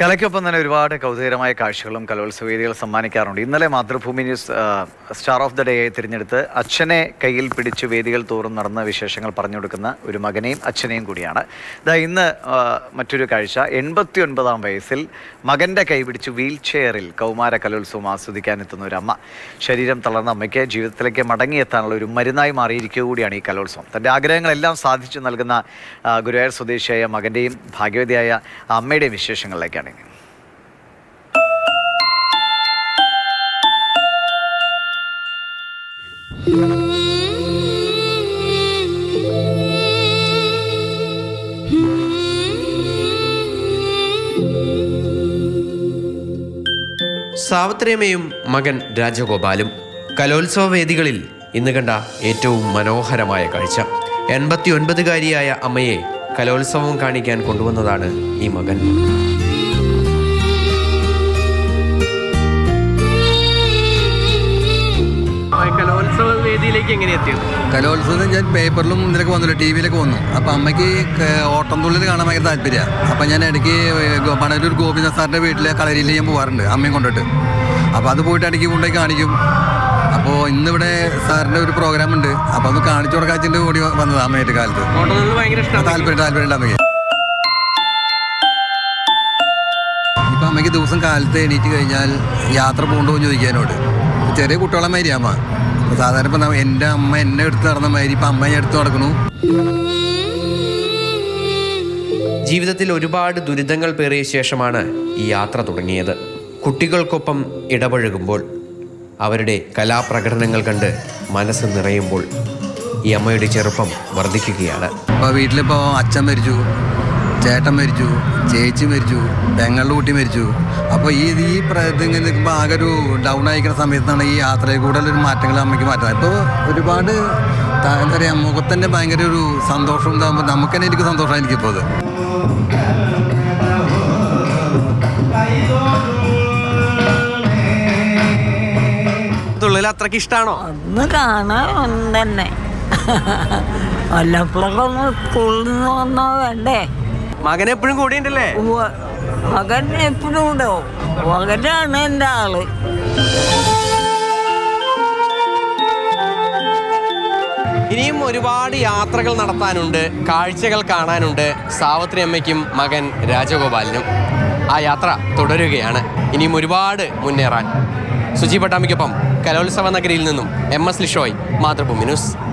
കലയ്ക്കൊപ്പം തന്നെ ഒരുപാട് കൗതുകരമായ കാഴ്ചകളും കലോത്സവ വേദികൾ സമ്മാനിക്കാറുണ്ട്. ഇന്നലെ Mathrubhumi News star of the day ആയി തിരഞ്ഞെടുത്ത് അച്ഛനെ കയ്യിൽ പിടിച്ച് വേദികൾ തോറും നടന്ന വിശേഷങ്ങൾ പറഞ്ഞു കൊടുക്കുന്ന ഒരു മകനെയും അച്ഛനെയും കൂടിയാണ്. ഇതാ ഇന്ന് മറ്റൊരു കാഴ്ച. എൺപത്തി ഒൻപതാം വയസ്സിൽ മകന്റെ കൈ പിടിച്ച് വീൽ ചെയറിൽ കൗമാര കലോത്സവം ആസ്വദിക്കാൻ എത്തുന്ന ഒരു അമ്മ. ശരീരം തളർന്ന അമ്മയ്ക്ക് ജീവിതത്തിലേക്ക് മടങ്ങിയെത്താനുള്ള ഒരു മരുന്നായി മാറിയിരിക്കുക കൂടിയാണ് ഈ കലോത്സവം. തന്റെ ആഗ്രഹങ്ങളെല്ലാം സാധിച്ചു നൽകുന്ന ഗുരുവായൂർ സ്വദേശിയായ മകന്റെയും ഭാഗ്യവതിയായ അമ്മയുടെയും വിശേഷങ്ങളിലേക്കാണ്. ഇനി സാവിത്രിയമ്മയും മകൻ രാജഗോപാലും കലോത്സവ വേദികളിൽ ഇന്ന് കണ്ട ഏറ്റവും മനോഹരമായ കാഴ്ച. എൺപത്തി ഒൻപതുകാരിയായ അമ്മയെ കലോത്സവം കാണിക്കാൻ കൊണ്ടുവന്നതാണ് ഈ മകൻ. വേദിയിലേക്ക് എങ്ങനെ എത്തിയത് കലോത്സവം ഞാൻ പേപ്പറിലും ഇതിലൊക്കെ വന്നില്ല ടി വിയിലൊക്കെ വന്നു. അപ്പം അമ്മയ്ക്ക് ഓട്ടം തുള്ളിൽ കാണാൻ ഭയങ്കര താല്പര്യമാണ് അപ്പം ഞാൻ ഇടയ്ക്ക് മണലൂർ ഗോപിനാഥ് സാറിന്റെ വീട്ടിലെ കളരിയിൽ ഞാൻ പോകാറുണ്ട് അമ്മയും കൊണ്ടിട്ട്. അപ്പോൾ അത് പോയിട്ട് ഇടയ്ക്ക് കൊണ്ടുപോയി കാണിക്കും. അപ്പോൾ ഇന്നിവിടെ സാറിന്റെ ഒരു പ്രോഗ്രാം ഉണ്ട്. അപ്പോൾ അത് കാണിച്ചു കൊടുക്കാച്ചിന്റെ കൂടി വന്നത് അമ്മയായിട്ട് കാലത്ത്. ഇഷ്ടമാണ് താല്പര്യം താല്പര്യമുണ്ട് അമ്മയ്ക്ക്. ഇപ്പം അമ്മയ്ക്ക് ദിവസം കാലത്ത് എണീറ്റ് കഴിഞ്ഞാൽ യാത്ര പോകണ്ടോ എന്ന് ചോദിക്കാനോട് ചെറിയ കുട്ടികളെ മാതിരി അമ്മ. സാധാരണ ഇപ്പം എന്റെ അമ്മ എന്നെ എടുത്ത് നടന്ന മാതിരി ഇപ്പം അമ്മ ഞാൻ എടുത്ത് നടക്കണു ജീവിതത്തിൽ ഒരുപാട് ദുരിതങ്ങൾ പേറിയ ശേഷമാണ് ഈ യാത്ര തുടങ്ങിയത്. കുട്ടികൾക്കൊപ്പം ഇടപഴകുമ്പോൾ അവരുടെ കലാപ്രകടനങ്ങൾ കണ്ട് മനസ്സ് നിറയുമ്പോൾ ഈ അമ്മയുടെ ചെറുപ്പം വർദ്ധിക്കുകയാണ്. ഇപ്പോൾ വീട്ടിലിപ്പോൾ അച്ഛൻ മരിച്ചു. ചേട്ടൻ മരിച്ചു ചേച്ചി മരിച്ചു പെങ്ങളുടെ കുട്ടി മരിച്ചു. അപ്പോൾ ഈ ഈ ഇതിങ്ങനെ നിൽക്കുമ്പോൾ ആകെ ഒരു ഡൗൺ ആയിക്കുന്ന സമയത്താണ് ഈ യാത്രയിൽ കൂടെ ഒരു മാറ്റങ്ങൾ അമ്മയ്ക്ക് മാറ്റുന്നത് ഇപ്പോൾ ഒരുപാട് എന്താ പറയുക മുഖത്തന്നെ ഭയങ്കര ഒരു സന്തോഷം ഉണ്ടാകുമ്പോൾ നമുക്ക് തന്നെ എനിക്ക് സന്തോഷമാണ് എനിക്കിപ്പോൾ അത്. തുള്ളിൽ അത്രയ്ക്ക് ഇഷ്ടമാണോ ഒന്ന് കാണാൻ തന്നെ വല്ലപ്പോഴൊക്കെ ഒന്ന് സ്കൂളിൽ നിന്ന് വന്നാ വേണ്ടേ? മകൻ എപ്പോഴും കൂടെ ഉണ്ടല്ലേ മകൻ എപ്പോഴും ഉണ്ടോ. മകനാണ് എന്റെ ആൾ. ഇനിയും ഒരുപാട് യാത്രകൾ നടത്താനുണ്ട് കാഴ്ചകൾ കാണാനുണ്ട് സാവത്രി അമ്മയ്ക്കും മകൻ രാജഗോപാലിനും. ആ യാത്ര തുടരുകയാണ്. ഇനിയും ഒരുപാട് മുന്നേറാൻ. സുജി പട്ടാമിക്കൊപ്പം കലോത്സവ നഗരിയിൽ നിന്നും M S Lishoy Mathrubhumi News.